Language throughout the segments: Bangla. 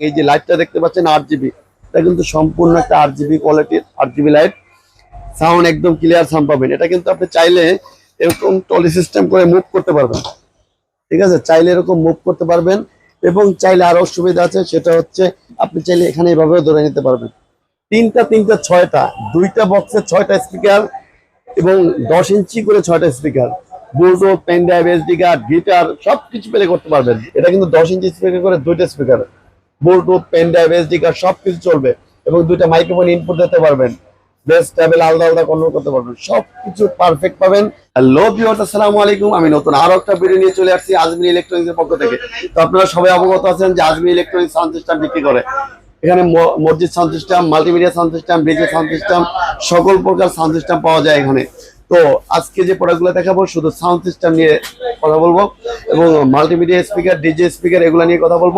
এই যে লাইটটা দেখতে পাচ্ছেন আট জিবি এটা কিন্তু সম্পূর্ণ একটা আট জিবি কোয়ালিটির আট জিবি লাইট সাউন্ড একদম ক্লিয়ার সাউন্ড পাবেন। এটা কিন্তু আপনি চাইলে এরকম টলি সিস্টেম করে মুভ করতে পারবেন। ঠিক আছে? চাইলে এরকম মুভ করতে পারবেন এবং চাইলে আরও সুবিধা আছে, সেটা হচ্ছে আপনি চাইলে এখানে এভাবেও ধরে নিতে পারবেন। তিনটা তিনটা, ছয়টা, দুইটা বক্সে ছয়টা স্পিকার এবং দশ ইঞ্চি করে ছয়টা speaker Bluetooth pen drive SD card guitar সবকিছু পেলে করতে পারবেন। এটা কিন্তু দশ ইঞ্চি স্পিকার করে দুইটা speaker Bluetooth pen drive SD card সবকিছু চলবে এবং দুইটা মাইক্রোফোন ইনপুট দিতে পারবেন। বেস ট্যাবেল আলাদা আলাদা কন্ট্রোল করতে পারবেন। সবকিছু পারফেক্ট পাবেন। হ্যালো ভিউয়ার্স আসসালামু আলাইকুম। আমি নতুন আরও একটা ভিডিও নিয়ে চলে আসছি আজমির ইলেকট্রনিক্স পক্ষ থেকে। তো আপনারা সবাই অবগত আছেন যে আজমির ইলেকট্রনিক্স সাউন্ড সিস্টেম বিক্রি করে। এখানে মসজিদ sound system multimedia sound system DJ sound system সকল প্রকার সাউন্ড সিস্টেম পাওয়া যায় এখানে। তো আজকে যে প্রোডাক্টগুলো দেখাবো, শুধু সাউন্ড সিস্টেম নিয়ে কথা বলব এবং মাল্টিমিডিয়া স্পিকার ডিজে স্পিকার এগুলো নিয়ে কথা বলব।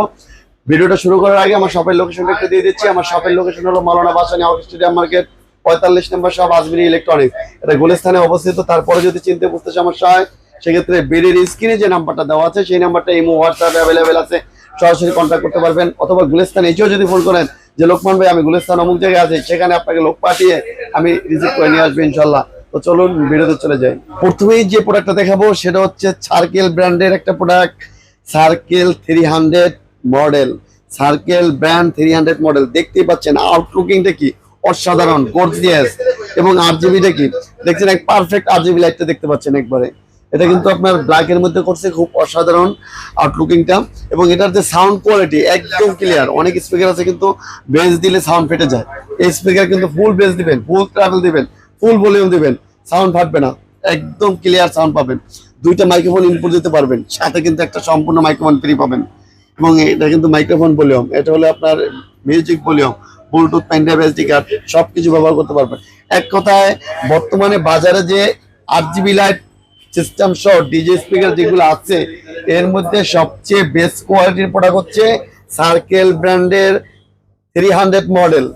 ভিডিওটা শুরু করার আগে আমার শপের লোকেশনটা একটু দিয়ে দিচ্ছি। আমার শপের লোকেশন হলো মালানা বাসানি আউট স্টেডিয়াম মার্কেট, পঁয়তাল্লিশ নম্বর শপ আজমিরি ইলেকট্রনিক্স এটা গুলিস্তানে অবস্থিত। তারপরে যদি চিনতে বুঝতে সমস্যা হয়, সেক্ষেত্রে বেডের স্ক্রিনে যে নাম্বারটা দেওয়া আছে, সেই নাম্বারটা ইমো, হোয়াটসঅ্যাপ অ্যাভেলেবেল আছে। সরাসরি কন্ট্যাক্ট করতে পারবেন। অথবা গুলিস্তান এসেও যদি ফোন করেন যে, লোকমান ভাই, আমি গুলিস্তান অমুক জায়গায় আছি, সেখানে আপনাকে লোক পাঠিয়ে আমি রিসিভ করে নিয়ে আসব ইনশাল্লাহ। তো চলুন, ভিডিওতে চলে যাই। প্রথমেই যে প্রোডাক্টটা দেখাবো, সেটা হচ্ছে সার্কেল ব্র্যান্ডের একটা product circle three hundred model, circle, brand three hundred model. দেখতেই পাচ্ছেন আউটলুকিংটা কি? অসাধারণ গর্জিয়াস এবং আট জিবিটা কি? দেখছেন, এক পারফেক্ট আট জিবি লাইটটা দেখতে পাচ্ছেন একবারে। এটা কিন্তু আপনার ব্ল্যাকের মধ্যে করছে, খুব অসাধারণ আউটলুকিংটা এবং এটার যে সাউন্ড কোয়ালিটি একদম ক্লিয়ার অনেক স্পিকার আছে কিন্তু বেস দিলে সাউন্ড ফেটে যায়। এই স্পিকার কিন্তু ফুল বেস দিবেন ফুল ট্রাভেল দিবেন ফুল ভলিউম দিবেন সাউন্ড ফাটবে না। একদম ক্লিয়ার সাউন্ড পাবেন। দুইটা মাইক্রোফোন ইনপুট দিতে পারবেন, সাথে কিন্তু একটা সম্পূর্ণ মাইক্রোফোন ফ্রি পাবেন। এবং এটা কিন্তু মাইক্রোফোন ভলিউম এটা হলো আপনার music volume Bluetooth pen drive SD card সবকিছু ব্যবহার করতে পারবেন। এক কথায়, বর্তমানে বাজারে যে আট জিবি লাইট সিস্টেম সহ ডিজে স্পিকার যেগুলো আছে, এর মধ্যে সবচেয়ে বেস্ট কোয়ালিটির প্রোডাক্ট হচ্ছে সার্কেল ব্র্যান্ডের থ্রি হান্ড্রেড মডেল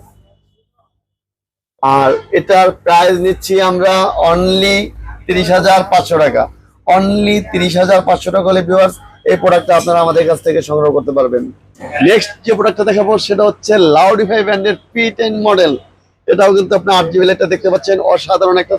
আর এটার প্রাইস নিচ্ছি আমরা অনলি তিরিশ হাজার পাঁচশো টাকা। অনলি তিরিশ হাজার পাঁচশো টাকা হলে ভিউয়ার্স এই প্রোডাক্টটা আপনারা আমাদের কাছ থেকে সংগ্রহ করতে পারবেন। নেক্সট যে প্রোডাক্টটা দেখাবো সেটা হচ্ছে লাউডিফাই ব্র্যান্ডের পি টেন মডেল এটাও কিন্তু আপনি আট জিবি লাইটটা দেখতে পাচ্ছেন। অসাধারণ একটা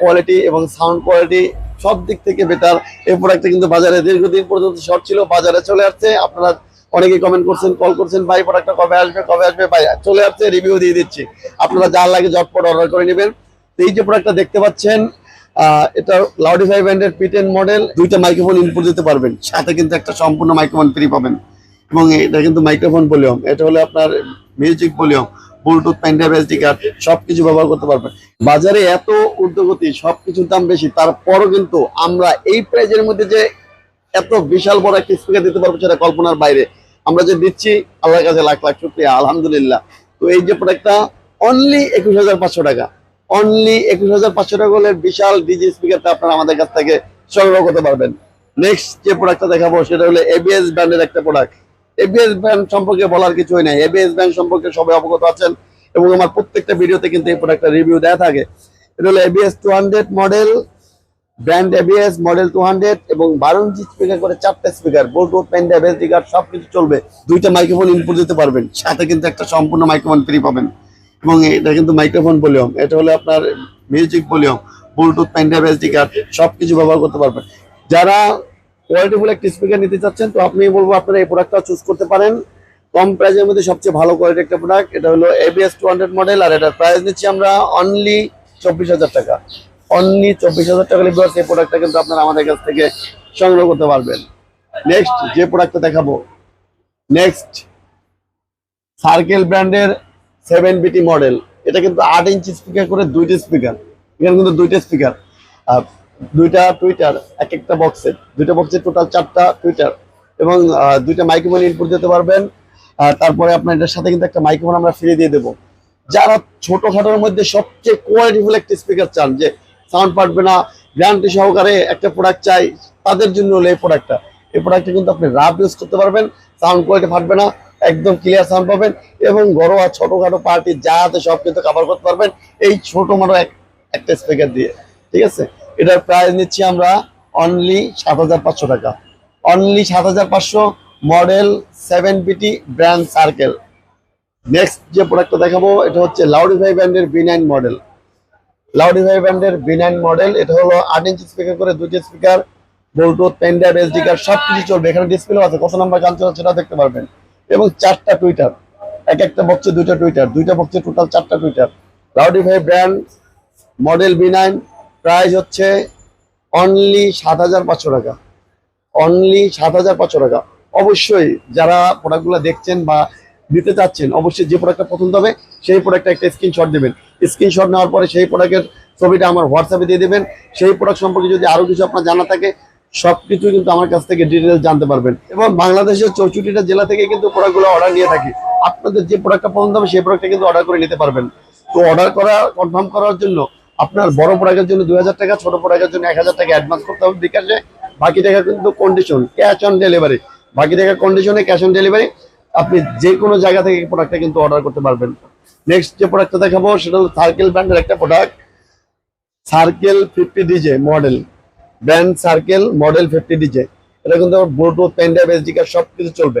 কোয়ালিটি এবং সাউন্ড কোয়ালিটি সব দিক থেকে বেটার এই প্রোডাক্টটা কিন্তু বাজারে দীর্ঘদিন পর্যন্ত শর্ট ছিল, বাজারে চলে আসছে। আপনারা অনেকেই কমেন্ট করছেন কল করছেন, ভাই প্রোডাক্টটা কবে আসবে কবে আসবে? ভাই, চলে আসছে রিভিউ দিয়ে দিচ্ছি। আপনারা যার লাগে ঝটপট অর্ডার করে নেবেন। এই যে প্রোডাক্টটা দেখতে পাচ্ছেন এটা লাউডিফাই ব্র্যান্ডের পিটেন মডেল দুইটা মাইক্রোফোন ইনপুট দিতে পারবেন। সাথে কিন্তু একটা সম্পূর্ণ মাইক্রোফোন ফ্রি পাবেন। এবং এটা কিন্তু মাইক্রোফোন ভলিউম এটা হলো আপনার music volume Bluetooth pen drive SD card সবকিছু ব্যবহার করতে পারবেন। বাজারে এত ঊর্ধ্বগতি সবকিছুর দাম বেশি। তারপরও কিন্তু আমরা এই প্রাইজের মধ্যে যে এত বিশাল বড় একটা স্পিকার দিতে পারব সেটা কল্পনার বাইরে। আমরা যে দিচ্ছি, আল্লাহর কাছে লাখ লাখ শুক্রিয়া, আলহামদুলিল্লাহ। তো এই যে প্রোডাক্টটা অনলি একুশ হাজার পাঁচশো টাকা। অনলি একুশ হাজার পাঁচশো টাকা হলে বিশাল ডিজি স্পিকারটা আপনারা আমাদের কাছ থেকে সংগ্রহ করতে পারবেন। নেক্সট যে প্রোডাক্টটা দেখাবো সেটা হলো এবিএস ব্র্যান্ডের একটা প্রোডাক্ট এবিএস ব্র্যান্ড সম্পর্কে বলার কিছুই নাই। এবিএস ব্র্যান্ড সম্পর্কে সবাই অবগত আছেন এবং আমার প্রত্যেকটা ভিডিওতে কিন্তু এই প্রোডাক্টটা রিভিউ দেওয়া থাকে। এটা হলো ABS two hundred model brand ABS model two hundred এবং বারো ইঞ্চি স্পিকার করে চারটা speaker Bluetooth pen drive SD card সবকিছু চলবে। দুইটা মাইক্রোফোন ইনপুট দিতে পারবেন। সাথে কিন্তু একটা সম্পূর্ণ মাইক্রোফোন ফ্রি পাবেন। এবং এটা কিন্তু মাইক্রোফোন ভলিউম এটা হলো আপনার music volume Bluetooth pen drive SD card সবকিছু ব্যবহার করতে পারবেন। যারা কোয়ালিটিফুল একটা স্পিকার নিতে চাচ্ছেন, তো আপনি বলব আপনারা এই প্রোডাক্টটা চুজ করতে পারেন। কম প্রাইসের মধ্যে সবচেয়ে ভালো কোয়ালিটি একটা প্রোডাক্ট এটা হলো এবিএস টু হান্ড্রেড মডেল আর এটার প্রাইস নিচ্ছি আমরা অনলি চব্বিশ হাজার টাকা। অনলি চব্বিশ হাজার টাকা লিভার এই প্রোডাক্টটা কিন্তু আপনারা আমাদের কাছ থেকে সংগ্রহ করতে পারবেন। নেক্সট যে প্রোডাক্টটা দেখাবো নেক্সট সার্কেল ব্র্যান্ডের সেভেন বিটি মডেল এটা কিন্তু আট ইঞ্চি স্পিকার করে দুইটা স্পিকার এখানে কিন্তু দুইটা স্পিকার দুইটা টুইটার এক একটা বক্সে দুইটা বক্সে টোটাল চারটা টুইটার এবং দুইটা মাইক্রোফোন ইনপুট দিতে পারবেন। তারপরে আপনার এটার সাথে কিন্তু একটা মাইক্রোফোন আমরা ফ্রি দিয়ে দেবো। যারা ছোটখাটোর মধ্যে সবচেয়ে কোয়ালিটিফুল একটা স্পিকার চান যে সাউন্ড পাঠবে না গ্যারান্টি সহকারে একটা প্রোডাক্ট চাই, তাদের জন্য হলো এই প্রোডাক্টটা এই প্রোডাক্টটা কিন্তু আপনি রাফ ইউজ করতে পারবেন সাউন্ড কোয়ালিটি ফাটবে না। একদম ক্লিয়ার সাউন্ড পাবেন এবং ঘরোয়া ছোটখাটো পার্টি যা আছে সব কিন্তু কভার করতে পারবেন। এই ছোট মোটো এক- একটা স্পিকার দিয়ে, ঠিক আছে? এটার প্রাইস নিচ্ছি আমরা অনলি সাত হাজার পাঁচশো টাকা। অনলি সাত হাজার পাঁচশো model seven BT brand circle next যে প্রোডাক্টটা দেখাবো, এটা হচ্ছে লাউডিফাই ব্র্যান্ডের বি নাইন মডেল লাউডিফাই ব্র্যান্ডের বি নাইন মডেল এটা হলো আট ইঞ্চি স্পিকার করে দুটি speaker Bluetooth pen drive SD card সব কিছু চলবে। এখানে ডিসপ্লে আছে, কত নাম্বার গান চলছে সেটা দেখতে পারবেন। এবং চারটা টুইটার এক একটা বক্সে দুইটা টুইটার দুইটা বক্সে টোটাল চারটা tweeter Loudify brand model B nine price হচ্ছে অনলি সাত হাজার পাঁচশো টাকা। অনলি সাত হাজার পাঁচশো টাকা। অবশ্যই যারা প্রোডাক্টগুলো দেখছেন বা নিতে চাচ্ছেন, অবশ্যই যে প্রোডাক্টটা পছন্দ হবে, সেই প্রোডাক্টটা একটা স্ক্রিনশট দেবেন। স্ক্রিনশট নেওয়ার পরে সেই প্রোডাক্টের ছবিটা আমার হোয়াটসঅ্যাপে দিয়ে দেবেন। সেই প্রোডাক্ট সম্পর্কে যদি আরও কিছু আপনার জানা থাকে সবকিছু কিন্তু আমার কাছ থেকে ডিটেলস জানতে পারবেন। এবং বাংলাদেশের চৌষট্টিটা জেলা থেকে কিন্তু প্রোডাক্টগুলো অর্ডার নিয়ে থাকি। আপনাদের যে প্রোডাক্টটা পছন্দ হবে, সেই প্রোডাক্টটা কিন্তু অর্ডার করে নিতে পারবেন। তো অর্ডার করা কনফার্ম করার জন্য আপনার বড় প্রোডাক্টের জন্য দুই হাজার টাকা, ছোট প্রোডাক্টের জন্য এক হাজার টাকা অ্যাডভান্স করতে হবে বিকাশে। বাকি টাকা কিন্তু কন্ডিশন ক্যাশ অন ডেলিভারি বাকি টাকা কন্ডিশনে ক্যাশ অন ডেলিভারি আপনি যে কোনো জায়গা থেকে প্রোডাক্টটা কিন্তু অর্ডার করতে পারবেন। নেক্সট যে প্রোডাক্টটা দেখাবো, সেটা হলো সার্কেল ব্র্যান্ডের একটা product circle fifty DJ model brand circle, model fifty DJ. এটা কিন্তু Bluetooth pen drive SD card সব কিছু চলবে।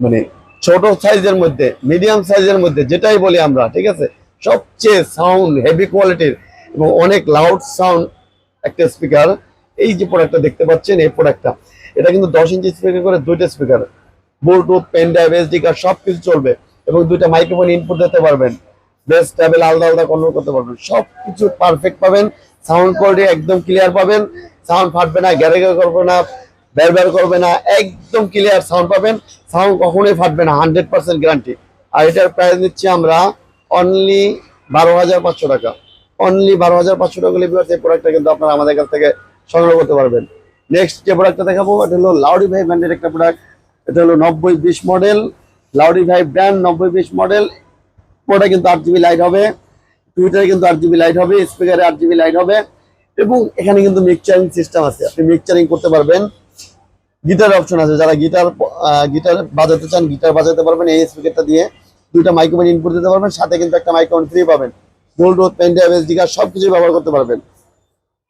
মানে ছোট সাইজের মধ্যে মিডিয়াম সাইজের মধ্যে, যেটাই বলি আমরা, ঠিক আছে? সবচেয়ে সাউন্ড হেভি কোয়ালিটির এবং অনেক লাউড সাউন্ড একটা স্পিকার এই যে প্রোডাক্টটা দেখতে পাচ্ছেন, এই প্রোডাক্টটা এটা কিন্তু দশ ইঞ্চি স্পিকার করে দুইটা speaker Bluetooth pen drive SD card সব কিছু চলবে এবং দুইটা মাইক্রোফোন ইনপুট দিতে পারবেন। বেস্ট ট্যাবেল আলাদা আলাদা কন্ট্রোল করতে পারবেন। সব কিছু পারফেক্ট পাবেন। সাউন্ড কোয়ালিটি একদম ক্লিয়ার পাবেন। সাউন্ড ফাটবে না গ্যারে করবে না, বের বের করবে না, একদম ক্লিয়ার সাউন্ড পাবেন। সাউন্ড কখনোই ফাটবে না হান্ড্রেড পার্সেন্ট গ্যারান্টি আর এটার প্রাইস নিচ্ছি আমরা অনলি বারো হাজার পাঁচশো টাকা। অনলি বারো হাজার পাঁচশো টাকা হলে এই প্রোডাক্টটা কিন্তু আপনারা আমাদের কাছ থেকে সংগ্রহ করতে পারবেন। নেক্সট যে প্রোডাক্টটা দেখাবো, এটা হলো লাউডি ভাই ব্র্যান্ডের একটা প্রোডাক্ট এটা হলো নব্বই বিশ মডেল লাউডি ভাই ব্র্যান্ড নব্বই বিশ মডেল ওটা কিন্তু আট জিবি লাইট হবে। টুইটারে কিন্তু আট জিবি লাইট হবে স্পিকারে আট জিবি লাইট হবে এবং এখানে কিন্তু মিক্সচারিং সিস্টেম আছে। আপনি মিক্সচারিং করতে পারবেন। গিটার অপশন আছে। যারা গিটার গিটার বাজাতে চান গিটার বাজাতে পারবেন এই স্পিকারটা দিয়ে। দুইটা মাইক্রোফোন ইনপুট দিতে পারবেন, সাথে কিন্তু একটা মাইক্রোফোন ফ্রি পাবেন। Bluetooth pen drive SD card সব কিছু ব্যবহার করতে পারবেন।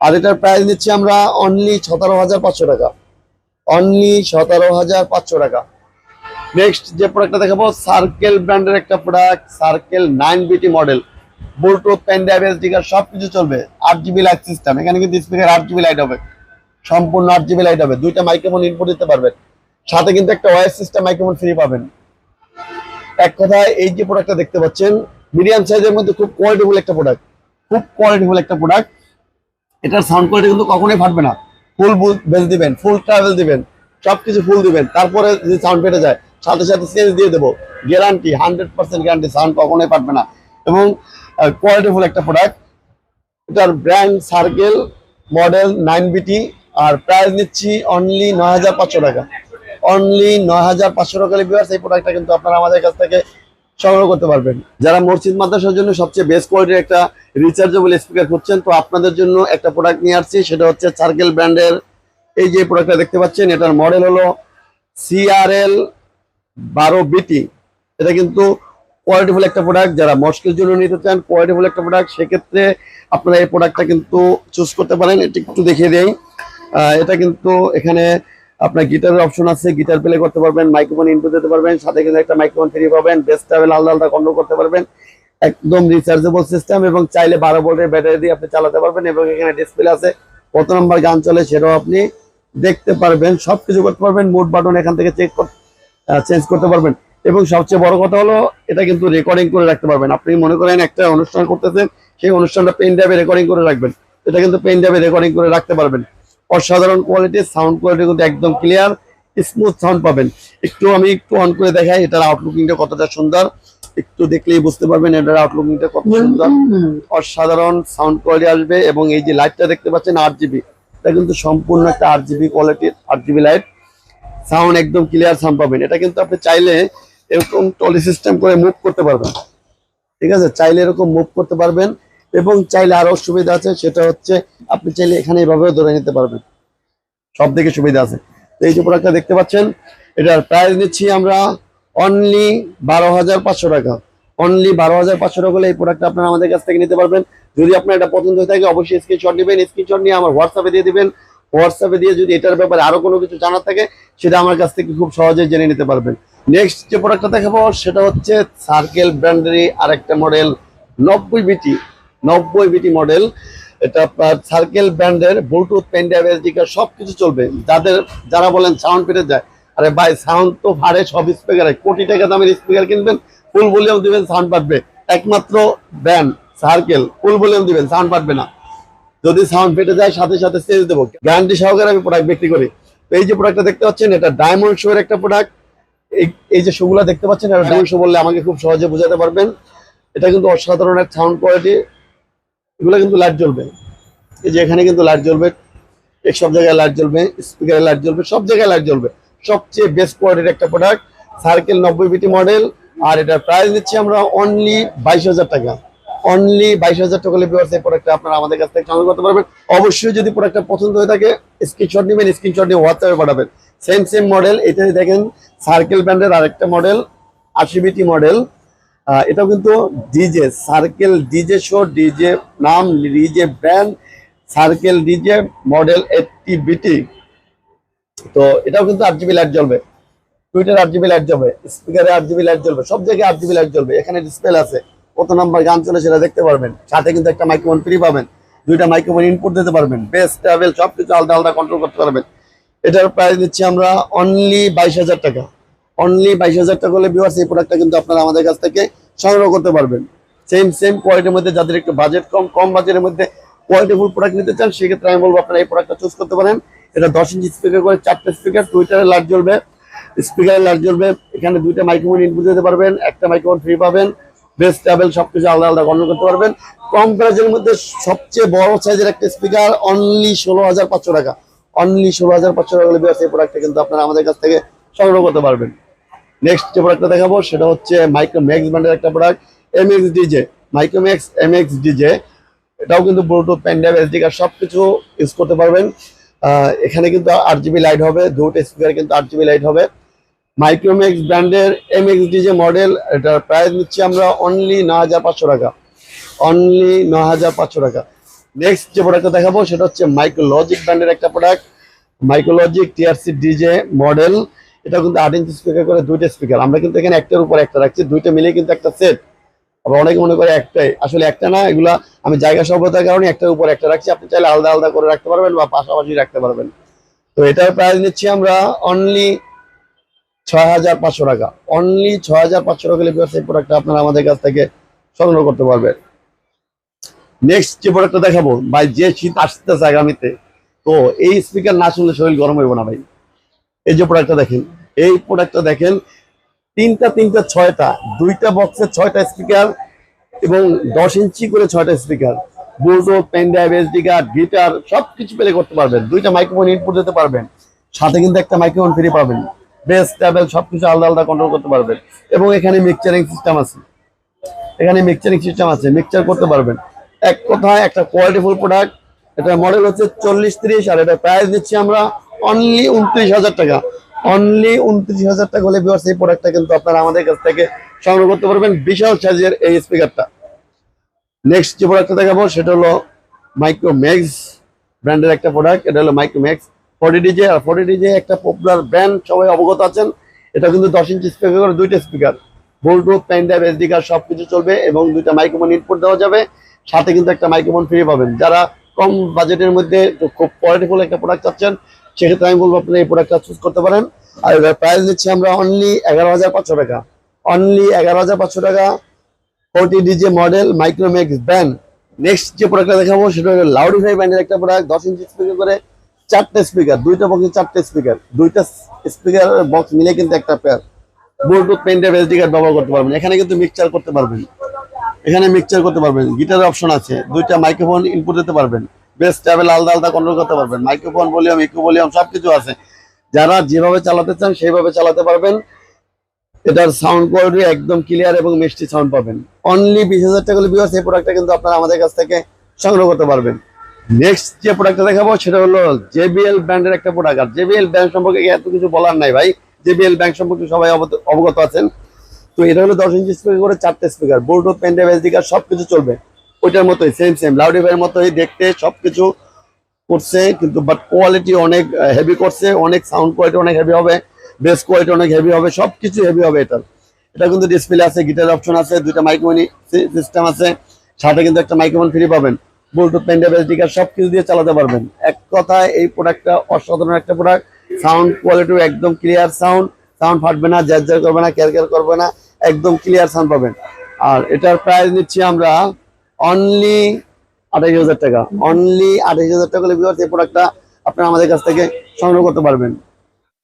আর এটার প্রাইস নিচ্ছি আমরা অনলি সতেরো হাজার পাঁচশো টাকা। অনলি সতেরো হাজার পাঁচশো টাকা। নেক্সট যে প্রোডাক্টটা দেখাবো সার্কেল ব্র্যান্ডের একটা product circle nine BT model Bluetooth pen SD card চলবে। আট জিবি লাইট সিস্টেম এখানে কিন্তু স্পিকার আট জিবি লাইট হবে। সম্পূর্ণ আট জিবি লাইট হবে। দুইটা মাইক্রোফোন ইনপুট দিতে পারবেন। সাথে কিন্তু একটা সিস্টেম মাইক্রোফোন ফ্রি পাবেন। এক কথায় এই যে প্রোডাক্টটা দেখতে পাচ্ছেন মিডিয়াম সাইজের মধ্যে খুব কোয়ালিটিফুল একটা প্রোডাক্ট খুব কোয়ালিটিফুল একটা প্রোডাক্ট এটার সাউন্ড কোয়ালিটি কিন্তু কখনোই ফাটবে না। ফুল বেস দিবেন ফুল ট্রাভেল দিবেন, সবকিছু ফুল দিবেন। তারপরে যদি সাউন্ড ফেটে যায়, সাথে সাথে চেঞ্জ দিয়ে দেবো। Guarantee hundred percent guarantee sound কখনোই পারবে না। এবং কোয়ালিটিফুল একটা প্রোডাক্ট এটার ব্র্যান্ড সার্কেল মডেল নাইন বিটি আর প্রাইস নিচ্ছি অনলি নয় হাজার পাঁচশো টাকা। অনলি নয় হাজার পাঁচশো টাকা ভিউয়ার্স এই প্রোডাক্টটা কিন্তু আপনারা আমাদের কাছ থেকে সংগ্রহ করতে পারবেন। যারা মসজিদ মাদ্রাসার জন্য সবচেয়ে বেস্ট কোয়ালিটির একটা রিচার্জেবল স্পিকার খুঁজছেন, তো আপনাদের জন্য একটা প্রোডাক্ট নিয়ে আসছি, সেটা হচ্ছে সার্কেল ব্র্যান্ডের এই যে প্রোডাক্টটা দেখতে পাচ্ছেন, এটার মডেল হলো সিআরএল বারো বিটি এটা কিন্তু কোয়ালিটিফুল একটা প্রোডাক্ট যারা মস্কের জন্য নিতে চান কোয়ালিটিফুল একটা প্রোডাক্ট সেক্ষেত্রে আপনারা এই প্রোডাক্টটা কিন্তু চুজ করতে পারেন। এটি একটু দেখিয়ে দেই। এটা কিন্তু এখানে আপনার গিটারের অপশন আছে। গিটার প্লে করতে পারবেন মাইক্রোফোন ইনপুট দিতে পারবেন, সাথে কিন্তু একটা মাইক্রোফোন ফ্রি পাবেন বেস ট্রাভেল আলাদা আলাদা কন্ট্রোল করতে পারবেন। একদম রিচার্জেবল সিস্টেম এবং চাইলে বারো ভোল্টের ব্যাটারি দিয়ে আপনি চালাতে পারবেন এবং এখানে ডিসপ্লে আছে। কত নম্বর গান চলে সেটাও আপনি দেখতে পারবেন, সবকিছু করতে পারবেন মোড বাটন এখান থেকে চেক চেঞ্জ করতে পারবেন। এবং সবচেয়ে বড় কথা হলো এটা কিন্তু রেকর্ডিং করে রাখতে পারবেন। আপনি মনে করেন একটা অনুষ্ঠান করতেছেন সেই অনুষ্ঠানটা পেন ড্রাইভে রেকর্ডিং করে রাখবেন। এটা কিন্তু পেন ড্রাইভে রেকর্ডিং করে রাখতে পারবেন। অসাধারণ কোয়ালিটির সাউন্ড কোয়ালিটি কিন্তু একদম ক্লিয়ার স্মুথ সাউন্ড পাবেন। একটু আমি একটু অন করে দেখাই এটার আউটলুকিংটা কতটা সুন্দর। একটু দেখলেই বুঝতে পারবেন এটার আউটলুকিংটা কত সুন্দর। অসাধারণ সাউন্ড কোয়ালিটি আসবে এবং এই যে লাইটটা দেখতে পাচ্ছেন আট জিবি এটা কিন্তু সম্পূর্ণ একটা আট জিবি কোয়ালিটির আট জিবি লাইট সাউন্ড একদম ক্লিয়ার সাউন্ড পাবেন। এটা কিন্তু আপনি চাইলে এরকম টলি সিস্টেম করে মুভ করতে পারবেন। ঠিক আছে? চাইলে এরকম মুভ করতে পারবেন এবং চাইলে আরও সুবিধা আছে, সেটা হচ্ছে আপনি চাইলে এখানে এভাবেও ধরে নিতে পারবেন। সব দিকে সুবিধা আছে। এই যে প্রোডাক্টটা দেখতে পাচ্ছেন, এটার প্রাইস নিচ্ছি আমরা অনলি বারো হাজার পাঁচশো টাকা। অনলি বারো হাজার পাঁচশো টাকা হলে এই প্রোডাক্টটা আপনারা আমাদের কাছ থেকে নিতে পারবেন। যদি আপনার এটা পছন্দ হয়ে থাকে, অবশ্যই স্ক্রিনশট নেবেন স্ক্রিনশট নিয়ে আমার হোয়াটসঅ্যাপে দিয়ে দেবেন। হোয়াটসঅ্যাপে দিয়ে যদি এটার ব্যাপারে আরও কোনো কিছু জানার থাকে, সেটা আমার কাছ থেকে খুব সহজেই জেনে নিতে পারবেন। নেক্সট যে প্রোডাক্টটা দেখাবো, সেটা হচ্ছে সার্কেল ব্র্যান্ডেরই আরেকটা মডেল নব্বই বিটি নব্বই বিটি মডেল এটা সার্কেল ব্র্যান্ডের ব্লুটুথ পেন ড্রাইভ স্পিকার সব কিছু চলবে। যাদের, যারা বলেন সাউন্ড পেটে যায়, আরে ভাই সাউন্ড তো ভাড়ে সব স্পিকারে কোটি টাকা দামের স্পিকার কিনবেন ফুল ভলিউম দিবেন সাউন্ড পাঠবে একমাত্র ব্র্যান্ড সার্কেল ফুল ভলিউম দিবেন সাউন্ড পাঠবে না। যদি সাউন্ড ফেটে যায়, সাথে সাথে চেঞ্জ দেবো। গ্যারান্টি সহকারে আমি প্রোডাক্ট বিক্রি করি। তো এই যে প্রোডাক্টটা দেখতে পাচ্ছেন, এটা ডায়মন্ড শো একটা প্রোডাক্ট এই যে শোগুলা দেখতে পাচ্ছেন এটা ডায়মন্ড বললে আমাকে খুব সহজে বোঝাতে পারবেন। এটা কিন্তু অসাধারণ এক সাউন্ড কোয়ালিটি এগুলো কিন্তু লাইট জ্বলবে। এই যে এখানে কিন্তু লাইট জ্বলবে। এই সব জায়গায় লাইট জ্বলবে। স্পিকারে লাইট জ্বলবে। সব জায়গায় লাইট জ্বলবে। সবচেয়ে বেস্ট কোয়ালিটির একটা প্রোডাক্ট সার্কেল নব্বই বিটি মডেল আর এটার প্রাইস দিচ্ছি আমরা অনলি বাইশ হাজার টাকা। অনলি বাইশ হাজার টাকা হলে এই প্রোডাক্টটা আপনারা আমাদের কাছ থেকে সংগ্রহ করতে পারবেন। অবশ্যই যদি প্রোডাক্টটা পছন্দ হয়ে থাকে স্ক্রিনশট নেবেন স্ক্রিনশট নিয়ে হোয়াটসঅ্যাপে পাঠাবেন। সেম সেম মডেল এটা দেখেন সার্কেল ব্র্যান্ডের আরেকটা মডেল আশি বিটি মডেল এটাও কিন্তু DJ circle DJ show DJ নাম DJ brand circle DJ model eighty BT তো এটাও কিন্তু আট জিবি লাইট জ্বলবে। টুইটার আট জিবি লাইট জ্বলবে স্পিকারে আট জিবি লাইট জ্বলবে, সব জায়গায় আট জিবি লাইট জ্বলবে। এখানে ডিসপ্লে আছে। কত নাম্বার গান চলে সেটা দেখতে পারবেন। সাথে কিন্তু একটা মাইক্রোফোন ফ্রি পাবেন। দুইটা মাইক্রোফোন ইনপুট দিতে পারবেন। বেস ট্রাভেল সবকিছু আলাদা আলাদা কন্ট্রোল করতে পারবেন। এটার প্রাইস দিচ্ছি আমরা অনলি বাইশ হাজার টাকা। অনলি বাইশ হাজার টাকা হলে বিওয়ার্স এই প্রোডাক্টটা কিন্তু আপনারা আমাদের কাছ থেকে সংগ্রহ করতে পারবেন। সেম সেম কোয়ালিটির মধ্যে যাদের একটু বাজেট কম কম বাজেটের মধ্যে কোয়ালিটিফুল প্রোডাক্ট নিতে চান, সেক্ষেত্রে আমি বলব আপনারা এই প্রোডাক্টটা চুজ করতে পারেন। এটা দশ ইঞ্চি স্পিকার করে চারটে স্পিকার টুইটারে লাইট জ্বলবে। স্পিকারে লাইট জ্বলবে, এখানে দুইটা মাইক্রোফোন ইনপুট দিতে পারবেন, একটা মাইক্রোফোন ফ্রি পাবেন বেস্ট ট্রাভেল সবকিছু আলাদা আলাদা গণনা করতে পারবেন। কম প্রাইজের মধ্যে সবচেয়ে বড় সাইজের একটা স্পিকার অনলি ষোলো হাজার পাঁচশো টাকা। অনলি ষোলো হাজার পাঁচশো টাকা বিয়ার্স এই প্রোডাক্টটা কিন্তু আপনারা আমাদের কাছ থেকে সংগ্রহ করতে পারবেন। নেক্সট যে প্রোডাক্টটা দেখাবো, সেটা হচ্ছে মাইক্রো ম্যাক্স ব্র্যান্ডের একটা product M X DJ Micromax M X DJ এটাও কিন্তু Bluetooth pen drive SD card সব কিছু ইউজ করতে পারবেন। এখানে কিন্তু আট জিবি লাইট হবে, দুটো স্পিকার কিন্তু আট জিবি লাইট হবে। মাইক্রোম্যাক্স ব্র্যান্ডের এম এক্স ডিজে মডেল এটার প্রাইস নিচ্ছি আমরা অনলি ন হাজার পাঁচশো টাকা। অনলি ন হাজার পাঁচশো টাকা। নেক্সট যে প্রোডাক্টটা দেখাবো, সেটা হচ্ছে মাইক্রোলজিক ব্র্যান্ডের একটা product Micrologic TRC DJ model এটা কিন্তু আট ইঞ্চি স্পিকার করে দুইটা স্পিকার আমরা কিন্তু এখানে একটার উপর একটা রাখছি, দুইটা মিলে কিন্তু একটা সেট আবার অনেকে মনে করে একটাই। আসলে একটা না, এগুলা আমি জায়গা স্বল্পতার কারণে একটার উপর একটা রাখছি। আপনি চাইলে আলাদা আলাদা করে রাখতে পারবেন বা পাশাপাশি রাখতে পারবেন। তো এটার প্রাইস নিচ্ছি আমরা অনলি ছয় হাজার পাঁচশো টাকা। অনলি ছয় হাজার পাঁচশো টাকা লিপিয়ার সেই প্রোডাক্টটা আপনারা আমাদের কাছ থেকে সংগ্রহ করতে পারবেন। নেক্সট যে প্রোডাক্টটা দেখাবো, ভাই, যে শীত আসতেছে আগামীতে, তো এই স্পিকার না শুনলে শরীর গরম হইব না, ভাই। এই যে প্রোডাক্টটা দেখেন, এই প্রোডাক্টটা দেখেন, তিনটা তিনটা, ছয়টা, দুইটা বক্সের ছয়টা স্পিকার এবং দশ ইঞ্চি করে ছয়টা speaker Bluetooth pen drive SD card guitar সব কিছু পেলে করতে পারবেন। দুইটা মাইক্রোফোন ইনপুট দিতে পারবেন। সাথে কিন্তু একটা মাইক্রোফোন ফ্রি পাবেন। বেস ট্যাবেল সব কিছু আলাদা আলাদা কন্ট্রোল করতে পারবেন। এবং এখানে মিক্সচারিং সিস্টেম আছে। এখানে মিক্সচারিং সিস্টেম আছে। মিক্সচার করতে পারবেন। এক কথায় একটা কোয়ালিটিফুল প্রোডাক্ট এটা মডেল হচ্ছে চল্লিশ ত্রিশ, আর এটা প্রাইস দিচ্ছি আমরা অনলি উনত্রিশ হাজার টাকা। অনলি উনত্রিশ হাজার টাকা হলে বিভার্স এই প্রোডাক্টটা কিন্তু আপনারা আমাদের কাছ থেকে সংগ্রহ করতে পারবেন বিশাল সাইজের এই স্পিকারটা নেক্সট যে প্রোডাক্টটা দেখাবো, সেটা হলো মাইক্রো ম্যাক্স ব্র্যান্ডের একটা প্রোডাক্ট এটা হলো মাইক্রো ম্যাক্স ফোর্টি ডিজে আর ফোর্টি ডিজে একটা পপুলার ব্র্যান্ড সবাই অবগত আছেন। এটা কিন্তু দশ ইঞ্চি স্পিকার দুইটা speaker Bluetooth pen drive SD card সব কিছু চলবে এবং দুইটা মাইক্রোফোন ইনপুট দেওয়া যাবে। সাথে কিন্তু একটা মাইক্রোফোন ফ্রি পাবেন। যারা কম বাজেটের মধ্যে খুব কোয়ালিটিফুল একটা প্রোডাক্ট চাচ্ছেন, সেক্ষেত্রে আমি বলব আপনি এই প্রোডাক্টটা চুজ করতে পারেন। আর এটার প্রাইস দিচ্ছি আমরা অনলি এগারো হাজার পাঁচশো টাকা। অনলি এগারো হাজার পাঁচশো টাকা। Forty DJ model Micromax band next যে প্রোডাক্টটা দেখাবো, সেটা হলো লাউডিফাই ব্যান্ডের একটা প্রোডাক্ট দশ ইঞ্চি স্পিকার করে চারটে স্পিকার দুইটা বক্সে চারটে স্পিকার দুইটা স্পিকার বক্স মিলে কিন্তু একটা pair Bluetooth pen drive SD card ব্যবহার করতে পারবেন। এখানে কিন্তু মিক্সচার করতে পারবেন। এখানে মিক্সচার করতে পারবেন। গিটারের অপশন আছে। দুইটা মাইক্রোফোন ইনপুট দিতে পারবেন। বেস ট্যাবেল আলাদা আলাদা কন্ট্রোল করতে পারবেন। মাইক্রোফোন ভলিউম ইকো ভলিউম সবকিছু আছে। যারা যেভাবে চালাতে চান, সেইভাবে চালাতে পারবেন। এটার সাউন্ড কোয়ালিটি একদম ক্লিয়ার এবং মিষ্টি সাউন্ড পাবেন। অনলি বিশ হাজার টাকা বিভাস এই প্রোডাক্টটা কিন্তু আপনারা আমাদের কাছ থেকে সংগ্রহ করতে পারবেন। নেক্সট যে প্রোডাক্টটা দেখাবো, সেটা হলো জেবিএল ব্র্যান্ডের একটা প্রোডাক্ট আর জেবিএল ব্র্যান্ড সম্পর্কে এত কিছু বলার নাই ভাই। জেবিএল ব্র্যান্ড সম্পর্কে সবাই অবগত আছেন। তো এটা হলো দশ ইঞ্চি স্পিকার করে চারটে speaker Bluetooth pen drive SD card সবকিছু চলবে। ওইটার মতোই সেম সেম লাউডিফাইয়ের মতোই দেখতে সবকিছু করছে, কিন্তু বাট কোয়ালিটি অনেক হেভি করছে, অনেক সাউন্ড কোয়ালিটি অনেক হেভি হবে বেস কোয়ালিটি অনেক হেভি হবে, সবকিছু হেভি হবে এটার। এটা কিন্তু ডিসপ্লে আছে গিটার অপশন আছে, দুইটা মাইক্রোফোন সিস্টেম আছে, সাথে কিন্তু একটা মাইক্রোফোন ফ্রি পাবেন। ব্লুটুথ পেন্ডেবল স্টিকার সব কিছু দিয়ে চালাতে পারবেন। এক কথায় এই প্রোডাক্টটা অসাধারণ একটা প্রোডাক্ট সাউন্ড কোয়ালিটিও একদম ক্লিয়ার সাউন্ড সাউন্ড ফাটবে না জ্যার জ্যার করবে না ক্যার ক্যার করবে না একদম ক্লিয়ার সাউন্ড পাবেন। আর এটার প্রাইস নিচ্ছি আমরা অনলি আঠাইশ হাজার টাকা। অনলি আঠাইশ হাজার টাকা হলে এই প্রোডাক্টটা আপনারা আমাদের কাছ থেকে সংগ্রহ করতে পারবেন।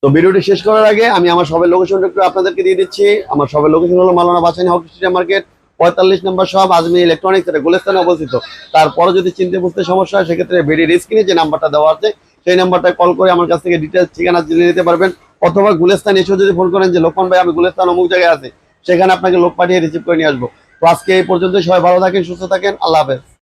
তো ভিডিওটি শেষ করার আগে আমি আমার সবের লোকেশনটা একটু আপনাদেরকে দিয়ে দিচ্ছি। আমার সবের লোকেশন হলো Maulana Bhasani hockey stadium market পঁয়তাল্লিশ নম্বর সব আজমি ইলেকট্রনিক্স এটা গুলেস্তানে অবস্থিত। তারপরে যদি চিনতে বুঝতে সমস্যা হয়, সেক্ষেত্রে ভিডিওর স্ক্রিনে যে নাম্বারটা দেওয়া আছে, সেই নাম্বারটা কল করে আমার কাছ থেকে ডিটেলস ঠিকানা জেনে নিতে পারবেন। অথবা গুলেস্তান এসেও যদি ফোন করেন যে, লোকমান ভাই, আমি গুলেস্তান অমুক জায়গায় আছে। সেখানে আপনাকে লোক পাঠিয়ে রিসিভ করে নিয়ে আসব। তো আজকে এই পর্যন্ত সবাই ভালো থাকেন, সুস্থ থাকেন। আল্লাহ হাফেজ।